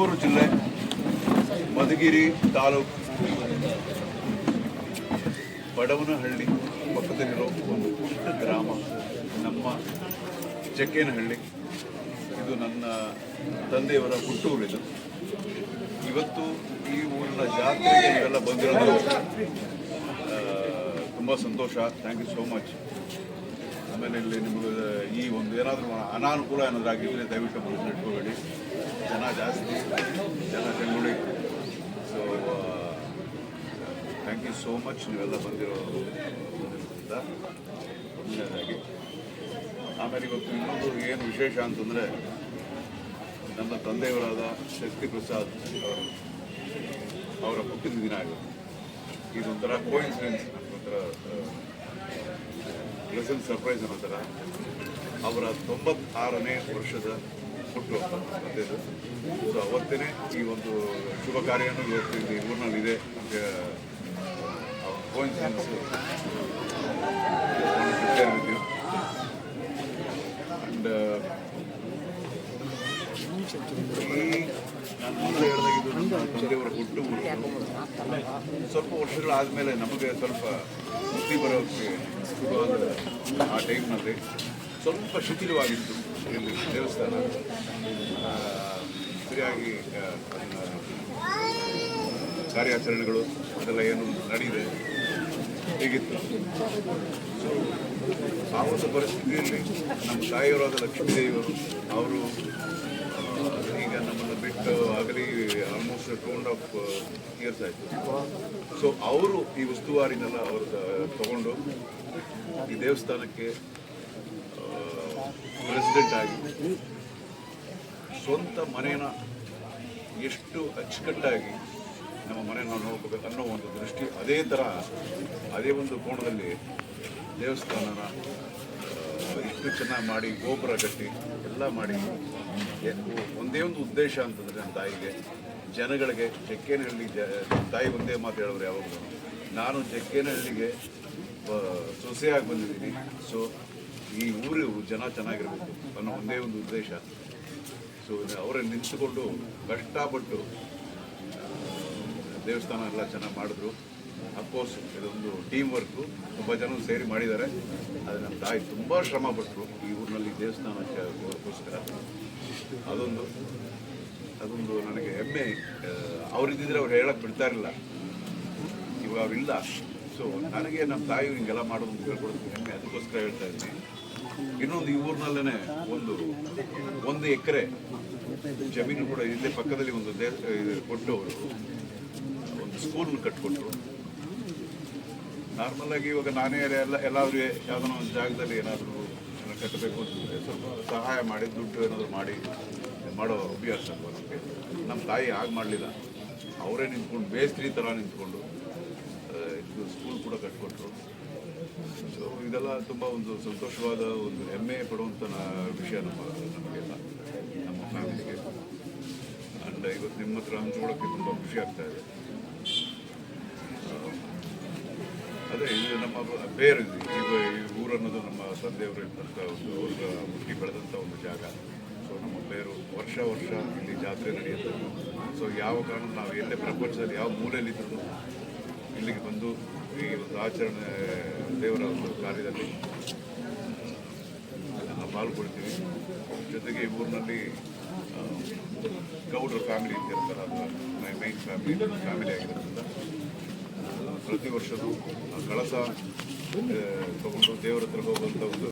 ತುಮಕೂರು ಜಿಲ್ಲೆ, ಮಧುಗಿರಿ ತಾಲೂಕು, ಬಡವನಹಳ್ಳಿ ಪಕ್ಕದಲ್ಲಿರೋ ಒಂದು ಪುಟ್ಟ ಗ್ರಾಮ, ನಮ್ಮ ಚಕ್ಕೇನಹಳ್ಳಿ. ಇದು ನನ್ನ ತಂದೆಯವರ ಹುಟ್ಟೂರು ಇದು. ಇವತ್ತು ಈ ಊರಿನ ಜಾತ್ರೆಗೆ ನೀವೆಲ್ಲ ಬಂದಿರೋದು ತುಂಬ ಸಂತೋಷ. ಥ್ಯಾಂಕ್ ಯು ಸೋ ಮಚ್ ಆಮೇಲೆ ಇಲ್ಲಿ ನಿಮಗೆ ಈ ಒಂದು ಏನಾದರೂ ಅನಾನುಕೂಲ ಏನಾದರೂ ಆಗಿದ್ದರೆ ದಯವಿಟ್ಟು ಮನಸ್ಸು ಇಟ್ಕೋಬೇಡಿ ಜನ ಜಾಸ್ತಿ, ಜನ ಜಂಗುಳಿ so thank you so much ನೀವೆಲ್ಲ ಬಂದಿರೋ ಮೊದಲನೇದಾಗಿ ಆಮೇಲೆ ಇವತ್ತು ಇನ್ನೊಂದು ಏನು ವಿಶೇಷ ಅಂತಂದರೆ ನನ್ನ ತಂದೆಯವರಾದ ಶಕ್ತಿ ಪ್ರಸಾದ್ ಅವರು, ಅವರ ಹುಟ್ಟಿದ ದಿನ ಆಗಿದೆ ಇದೊಂಥರ ಕೋಇನ್ಸಿಡೆನ್ಸ್ ಒಂಥರ ಪ್ಲೆಸೆಂಟ್ ಸರ್ಪ್ರೈಸ್ ಅನ್ನೋ ಥರ ಅವರ ತೊಂಬತ್ತಾರನೇ ವರ್ಷದ ಹುಟ್ಟು ಅಂತೇಳಿ ಸೊ ಅವತ್ತೇ ಈ ಒಂದು ಶುಭ ಕಾರ್ಯನೂ ಇವತ್ತು ಇಲ್ಲಿ ಊರಿನಲ್ಲಿದೆ ಅಂತ ಅಂಡ್ ಈ ನಾನು ಮೊದಲು ಹೇಳಿದಾಗ ಇದು ನಮ್ಮ ತಂದೆಯವರ ಸ್ವಲ್ಪ ವರ್ಷಗಳು ಸ್ವಲ್ಪ ವರ್ಷಗಳಾದಮೇಲೆ ನಮಗೆ ಸ್ವಲ್ಪ ಬುದ್ಧಿ ಬರೋಕ್ಕೆ ಶುರುವಾದ ಆ ಟೈಮ್ನಲ್ಲಿ ಸ್ವಲ್ಪ ಶಿಥಿಲವಾಗಿತ್ತು ಇಲ್ಲಿ ದೇವಸ್ಥಾನ. ಸರಿಯಾಗಿ ಕಾರ್ಯಾಚರಣೆಗಳು ಅದೆಲ್ಲ ಏನು ನಡೆಯಿದೆ ಹೀಗಿತ್ತು? ಸೊ ಆ ಒಂದು ಪರಿಸ್ಥಿತಿಯಲ್ಲಿ ನಮ್ಮ ತಾಯಿಯವರಾದ ಲಕ್ಷ್ಮೀದೇವಿಯವರು, ಅವರು ಬಿಟ್ಟು ಆಗಲಿ ಆಲ್ಮೋಸ್ಟ್ ಟೂ ಆಫ್ ಇಯರ್ಸ್ ಆಯಿತು. ಸೊ ಅವರು ಈ ಉಸ್ತುವಾರಿನೆಲ್ಲ ಅವರು ತಗೊಂಡು ಈ ದೇವಸ್ಥಾನಕ್ಕೆ ಪ್ರೆಸಿಡೆಂಟ್ ಆಗಿ ಸ್ವಂತ ಮನೇನ ಎಷ್ಟು ಅಚ್ಚುಕಟ್ಟಾಗಿ ನಮ್ಮ ಮನೆ ನಾವು ನೋಡ್ಕೋಬೇಕು ಅನ್ನೋ ಒಂದು ದೃಷ್ಟಿ, ಅದೇ ಥರ, ಅದೇ ಒಂದು ಕೋಣದಲ್ಲಿ ದೇವಸ್ಥಾನನ ಆ, ಚೆನ್ನಾಗಿ ಮಾಡಿ ಗೋಪುರ ಕಟ್ಟಿ ಎಲ್ಲ ಮಾಡಿ. ಒಂದೇ ಒಂದು ಉದ್ದೇಶ ಅಂತಂದರೆ ನನ್ನ ತಾಯಿಗೆ ಜನಗಳಿಗೆ ಜಕ್ಕೇನಹಳ್ಳಿ ಜ ತಾಯಿ ಒಂದೇ ಮಾತು ಹೇಳೋರು ಯಾವಾಗಲೂ. ನಾನು ಜಕ್ಕೇನಹಳ್ಳಿಗೆ ಸೊಸೆಯಾಗಿ ಬಂದಿದ್ದೀನಿ. ಸೊ ಈ ಊರು ಜನ ಚೆನ್ನಾಗಿರಬೇಕು ಅನ್ನೋ ಒಂದೇ ಒಂದು ಉದ್ದೇಶ. ಸೊ ಅವರೇ ನಿಂತುಕೊಂಡು ಕಷ್ಟಪಟ್ಟು ದೇವಸ್ಥಾನ ಎಲ್ಲ ಚೆನ್ನಾಗಿ ಮಾಡಿದ್ರು. ಅಫ್ಕೋರ್ಸ್ ಇದೊಂದು ಟೀಮ್ ವರ್ಕು ತುಂಬ ಜನ ಸೇರಿ ಮಾಡಿದ್ದಾರೆ. ಅದು ನಮ್ಮ ತಾಯಿ ತುಂಬ ಶ್ರಮ ಪಟ್ಟರು ಈ ಊರಿನಲ್ಲಿ ದೇವಸ್ಥಾನ ಅದಕ್ಕೋಸ್ಕರ ಅದೊಂದು ಅದೊಂದು ನನಗೆ ಹೆಮ್ಮೆ. ಅವರಿದ್ದಿದ್ರೆ ಅವ್ರು ಹೇಳಕ್ಕೆ ಬಿಡ್ತಾ ಇರಲಿಲ್ಲ. ಇವಾಗ ಅವರಿಲ್ಲ ಸೊ ನನಗೆ ನಮ್ಮ ತಾಯಿ ಹಿಂಗೆಲ್ಲ ಮಾಡೋದು ಹೇಳ್ಕೊಡೋದು ಹೆಮ್ಮೆ. ಅದಕ್ಕೋಸ್ಕರ ಹೇಳ್ತಾ ಇದ್ದೀನಿ. ಇನ್ನೊಂದು ಈ ಊರಿನಲ್ಲೇ ಒಂದು ಒಂದು ಎಕರೆ ಜಮೀನು ಕೂಡ ಇಲ್ಲೇ ಪಕ್ಕದಲ್ಲಿ ಒಂದು ದೇ ಇದು ಕೊಟ್ಟು ಅವರು, ಒಂದು ಸ್ಕೂಲ್ ಕಟ್ಕೊಟ್ರು. ನಾರ್ಮಲ್ ಆಗಿ ಇವಾಗ ನಾನೇ ಎಲ್ಲ, ಎಲ್ಲಾದ್ರೂ ಯಾವ್ದಾನ ಒಂದು ಜಾಗದಲ್ಲಿ ಏನಾದರೂ ಕಟ್ಟಬೇಕು ಅಂತ ಸ್ವಲ್ಪ ಸಹಾಯ ಮಾಡಿ, ದುಡ್ಡು ಏನಾದರೂ ಮಾಡಿ ಮಾಡೋ ಅಭ್ಯಾಸ ನಮ್ಮ ತಾಯಿ ಹಾಗೆ ಮಾಡಲಿಲ್ಲ. ಅವರೇ ನಿಂತ್ಕೊಂಡು ಬೇಸ್ತ್ರಿ ಥರ ನಿಂತ್ಕೊಂಡು ಇದು ಸ್ಕೂಲ್ ಕೂಡ ಕಟ್ಕೊಟ್ರು. ಸೊ ಇದೆಲ್ಲ ತುಂಬ ಒಂದು ಸಂತೋಷವಾದ ಒಂದು ಹೆಮ್ಮೆ ಪಡುವಂಥ ವಿಷಯ ನಮ್ಮ, ನಮಗೆಲ್ಲ, ನಮ್ಮ ಫ್ಯಾಮಿಲಿಗೆ ಆ್ಯಂಡ್ ಇವತ್ತು ನಿಮ್ಮ ಹತ್ರ ಹಂಚ್ಕೊಳ್ಳೋಕ್ಕೆ ತುಂಬ ಖುಷಿ ಆಗ್ತಾ ಇದೆ. ಅದೇ, ಇದು ನಮ್ಮ ಬೇರೆ ಇದು ಈ ಊರು ಅನ್ನೋದು ನಮ್ಮ ತಂದೆಯವರು ಇದ್ದಂಥ ಒಂದು ಅವ್ರ ಹುಟ್ಟಿ ಬೆಳೆದಂಥ ಒಂದು ಜಾಗ. ಸೊ ನಮ್ಮ ಬೇರು ವರ್ಷ ವರ್ಷ ಇಲ್ಲಿ ಜಾತ್ರೆ ನಡೆಯುತ್ತೆ. ಸೊ ಯಾವ ಕಾರಣ ನಾವು ಎಲ್ಲೇ ಪ್ರಪಂಚದಲ್ಲಿ ಯಾವ ಮೂಲೆಯಲ್ಲಿದ್ದರೂ ಇಲ್ಲಿಗೆ ಬಂದು ಈ ಒಂದು ಆಚರಣೆ, ದೇವರ ಒಂದು ಕಾರ್ಯದಲ್ಲಿ ಪಾಲ್ಗೊಳ್ತೀವಿ. ಜೊತೆಗೆ ಈ ಊರಿನಲ್ಲಿ ಗೌಡ್ರ ಫ್ಯಾಮಿಲಿ ಅಂತ ಇರ್ತಾರೆ ಅದು ಮೈನ್ ಫ್ಯಾಮಿಲಿ ಫ್ಯಾಮಿಲಿ ಆಗಿರೋದ್ರಿಂದ. ಪ್ರತಿ ವರ್ಷವೂ ಆ ಕಳಸ ತಗೊಂಡು ದೇವರ ಹತ್ರ ಹೋಗುವಂಥ ಒಂದು